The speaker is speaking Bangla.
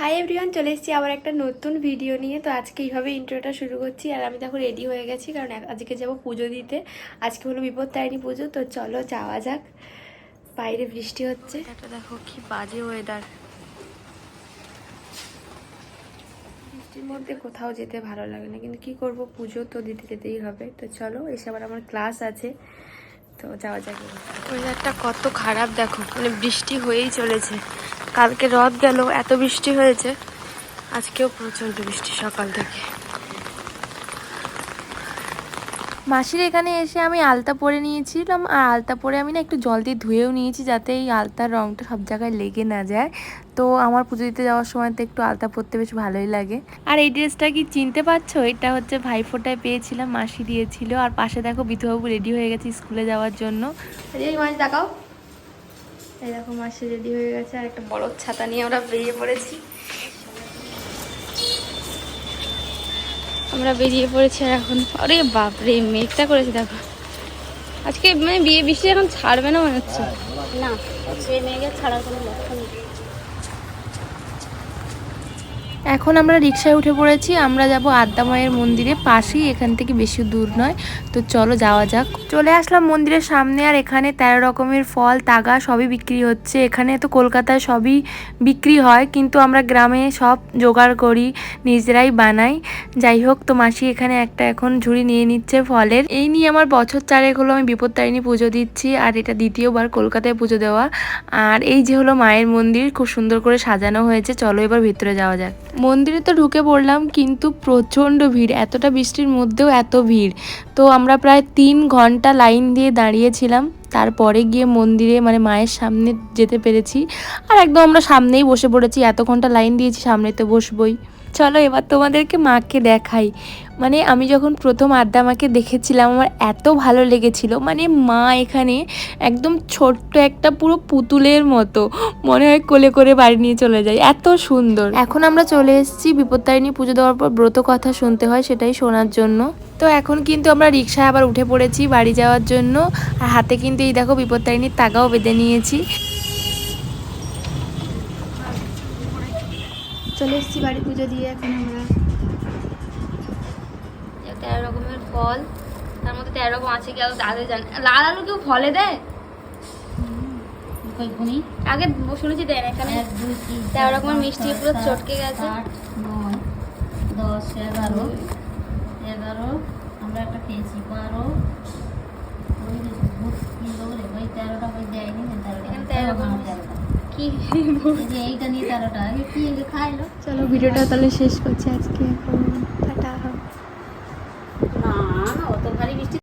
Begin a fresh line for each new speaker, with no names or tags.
হাই এভরিওয়ান চলে এসেছি আবার একটা নতুন ভিডিও নিয়ে। তো আজকে এইভাবে ইন্ট্রোটা শুরু করছি আর আমি তখন রেডি হয়ে গেছি কারণ আজকে যাব পুজো দিতে। আজকে হলো বিপদ তারিণী পুজো তো চলো যাওয়া যাক। বাইরে বৃষ্টি হচ্ছে। এটা দেখো কি বাজে ওয়েদার বৃষ্টির মধ্যে কোথাও যেতে ভালো লাগে না কিন্তু কি করব? পুজো তো দিতে যেতেই হবে। তো চলো এসে আবার আমার ক্লাস আছে। তো যাওয়া যাবে ওয়েদারটা কত খারাপ দেখো মানে বৃষ্টি হয়েই চলেছে। কালকে রথ গেল, এত বৃষ্টি হয়েছে, আজকেও প্রচণ্ড বৃষ্টি সকাল থেকে।
মাসির এখানে এসে আমি আলতা পরে নিয়েছিলাম, আর আলতা পরে আমি না একটু জল দিয়ে ধুয়েও নিয়েছি যাতে এই আলতার রঙটা সব জায়গায় লেগে না যায়। তো আমার পুজো দিতে যাওয়ার সময় তো একটু আলতা পরতে বেশ ভালোই লাগে। আর এই ড্রেসটা কি চিনতে পারছ? এটা হচ্ছে ভাইফোঁটায় পেয়েছিলাম, মাসি দিয়েছিল। আর পাশে দেখো বিধুবাবু রেডি হয়ে গেছে স্কুলে যাওয়ার জন্য।
দেখাও এই দেখো মাসি রেডি হয়ে গেছে, আর একটা বড় ছাতা নিয়ে আমরা বেরিয়ে পড়েছি। আমরা বেরিয়ে পড়েছি আর এখন, আরে বাপরে, মেঘটা করেছে, দেখো। আজকে মানে বিয়ে বৃষ্টি এখন ছাড়বে না মনে হচ্ছে।
না সে মেঘের ছাড়ার কোনো লক্ষণ
এখন আমরা রিক্সায় উঠে পড়েছি, আমরা যাব আদ্যা মায়ের মন্দিরে পাশেই, এখান থেকে বেশি দূর নয়। তো চলো যাওয়া যাক। চলে আসলাম মন্দিরের সামনে, আর এখানে তেরো রকমের ফল, তাগা সবই বিক্রি হচ্ছে। এখানে তো কলকাতায় সবই বিক্রি হয়, কিন্তু আমরা গ্রামে সব জোগাড় করি, নিজেরাই বানাই। যাই হোক, তো মাসি এখানে একটা এখন ঝুড়ি নিয়ে নিচ্ছে ফলের। এই নিয়ে আমার বছর চারেক হলো আমি বিপত্তারিণী পুজো দিচ্ছি, আর এটা দ্বিতীয়বার কলকাতায় পুজো দেওয়া। আর এই যে হলো মায়ের মন্দির, খুব সুন্দর করে সাজানো হয়েছে। চলো এবার ভিতরে যাওয়া যাক। মন্দিরে তো ঢুকে পড়লাম, কিন্তু প্রচণ্ড ভিড়, এতটা বৃষ্টির মধ্যেও এত ভিড়। তো আমরা প্রায় তিন ঘণ্টা লাইন দিয়ে দাঁড়িয়েছিলাম, তারপরে গিয়ে মন্দিরে মানে মায়ের সামনে যেতে পেরেছি। আর একদম আমরা সামনেই বসে পড়েছি এত ঘণ্টা লাইন দিয়েছি সামনে তো বসবই। চলো এবার তোমাদেরকে মাকে দেখাই। মানে আমি যখন প্রথম আড্ডা মাকে দেখেছিলাম, আমার এত ভালো লেগেছিল। মানে মা এখানে একদম ছোট্ট একটা পুরো পুতুলের মতো মনে হয় কোলে করে বাড়ি নিয়ে চলে যায়। এত সুন্দর। এখন আমরা চলে এসেছি বিপত্তারিণী পুজো দেওয়ার পর ব্রত কথা শুনতে হয়, সেটাই শোনার জন্য। তো এখন কিন্তু আমরা রিক্সায় আবার উঠে পড়েছি বাড়ি যাওয়ার জন্য। আর হাতে কিন্তু এই দেখো বিপত্তারিণীর তাগাও বেঁধে নিয়েছি।
চলে এসেছি বাড়ি পুজো দিয়ে এখন আমরা
তেরো রকমের ফল তার মধ্যে তেরো রকম আছে কি দাদা জানে? লাল আলু কেউ ফলে দেয়? আগে শুনেছি দেয় না এখানে তেরো রকমের মিষ্টি পুরো চটকে গেছে।
দশ এগারো এগারো আমরা একটা খেয়েছি বারো। তেরোটা দেয়নি
তেরো রকম।
খাইলো?
চলো ভিডিওটা তাহলে শেষ করছি আজকে। এখন